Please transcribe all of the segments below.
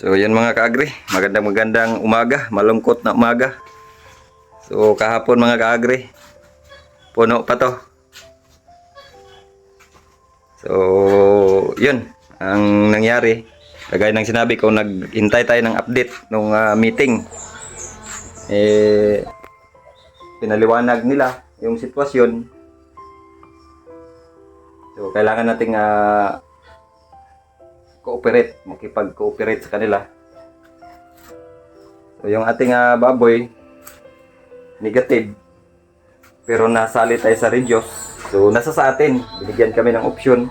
So yan mga kaagri, magandang magandang umaga, malungkot na umaga. So kahapon mga kaagri, puno pa to. So yun, ang nangyari, kagaya ng sinabi ko, naghintay tayo ng update nung ah, meeting. Eh, pinaliwanag nila yung sitwasyon. So kailangan nating ah, cooperate, makipag-cooperate sa kanila. So yung ating ah, baboy, negative, pero nasali tayo sa redyos. So nasa sa atin, binigyan kami ng option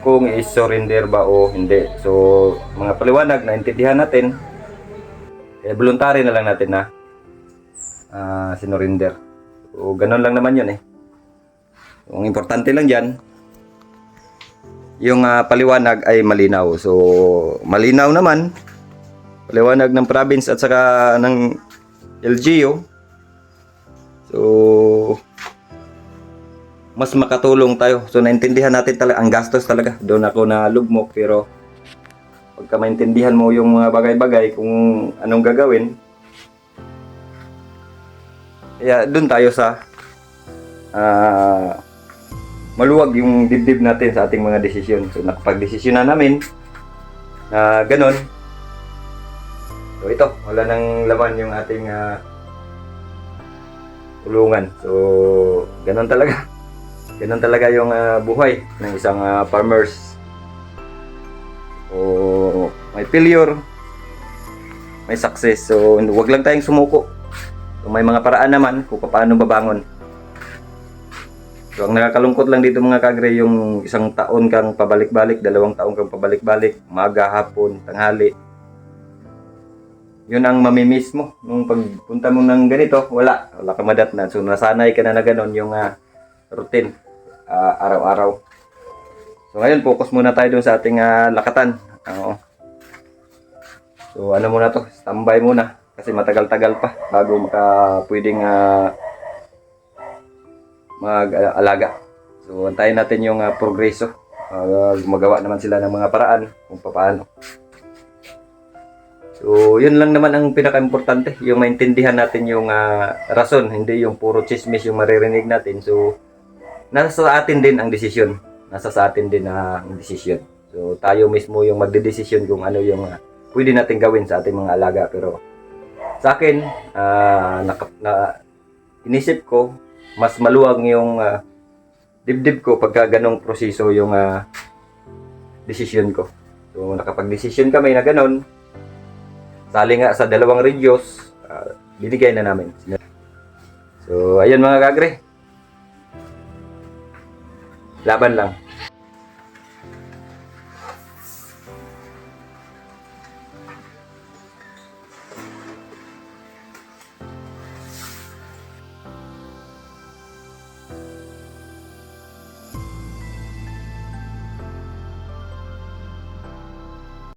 kung i-surrender ba o hindi. So mga paliwanag na intindihan natin, eh, voluntary na lang natin na ah, sinurrender. So ganun lang naman yun eh. Ang importante lang dyan, yung ah, paliwanag ay malinaw. So, malinaw naman, paliwanag ng province at saka ng LGU. So, mas makatulong tayo. So, naintindihan natin talaga, ang gastos talaga. Doon ako na lugmok, pero pagka maintindihan mo yung mga bagay-bagay kung anong gagawin, kaya doon tayo sa ah maluwag yung dibdib natin sa ating mga desisyon. So, nakapag-desisyon na namin na ganon. So, ito, wala nang laman yung ating ah, tulungan. So, ganon talaga. Ganon talaga yung ah, buhay ng isang ah, farmers. O may failure, may success. So, wag lang tayong sumuko. So, may mga paraan naman kung paano babangon. So, ang nakakalungkot lang dito mga kagre, yung isang taon kang pabalik-balik, dalawang taon kang pabalik-balik, maga, hapon, tanghali. Yun ang mamimiss mo. Nung pagpunta mo ng ganito, wala. Wala ka madatnan. So, nasanay ka na na ganun yung ah, routine ah, araw-araw. So, ngayon, focus muna tayo dun sa ating ah, lakatan. Oo. So, ano muna to? Standby muna. Kasi matagal-tagal pa bago maka pwedeng ah, mag-alaga. So, antayin natin yung ah, progreso. Ah, gumagawa naman sila ng mga paraan kung paano. So, yun lang naman ang pinaka-importante, yung maintindihan natin yung ah, rason, hindi yung puro chismis yung maririnig natin. So, nasa sa atin din ang desisyon. Nasa sa atin din ang desisyon. So, tayo mismo yung magdedesisyon kung ano yung ah, pwede natin gawin sa ating mga alaga. Pero, sa akin, ah, naka- na, inisip ko, mas maluwag yung ah, dibdib ko pagka ganong proseso yung ah, desisyon ko. So, nakapag-desisyon kami na ganon, sali nga sa dalawang radios, ah, binigay na namin. So, ayun mga kagre. Laban lang.